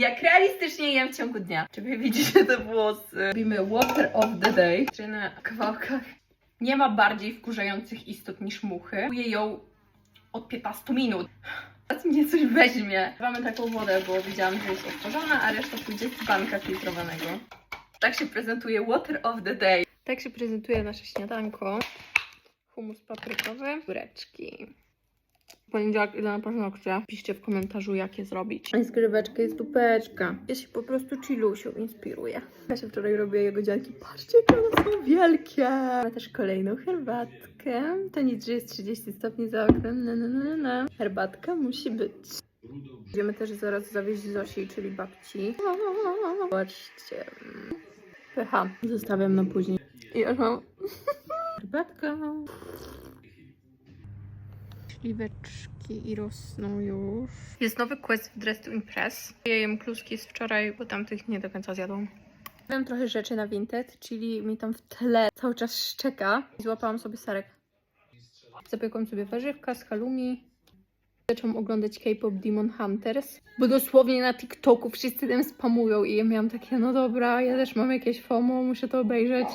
jak realistycznie jem w ciągu dnia. Czy wy widzicie te włosy? Robimy water of the day, czy na kawałkach. Nie ma bardziej wkurzających istot niż muchy. Kuję ją od 15 minut. Teraz mnie coś weźmie. Mamy taką wodę, bo widziałam, że jest otworzona, a reszta pójdzie z banka filtrowanego. Tak się prezentuje water of the day. Tak się prezentuje nasze śniadanko. Humus paprykowy, góreczki. Poniedziałek idę na paznokcie. Piszcie w komentarzu, jakie zrobić. Jest gryweczka, jest dupeczka. Ja się po prostu chillusią inspiruję. Ja się wczoraj robię jego dzianki. Patrzcie, jakie one są wielkie. Mamy też kolejną herbatkę. To nic, że jest 30 stopni za oknem. Na, na, na, na. Herbatka musi być. Będziemy też zaraz zawieźć Zosi, czyli babci. Zobaczcie. Pycha. Zostawiam na później. I już mam herbatka. Śliweczki i rosną już. Jest nowy quest w Dress to Impress. Ja jem kluski z wczoraj, bo tamtych nie do końca zjadłam. Wiem trochę rzeczy na Vinted, czyli mi tam w tle cały czas szczeka. Złapałam sobie serek. Zapiekłam sobie warzywka z halloumi. Zaczęłam oglądać K-pop Demon Hunters, bo dosłownie na TikToku wszyscy tym spamują i ja miałam takie, no dobra, ja też mam jakieś FOMO, muszę to obejrzeć.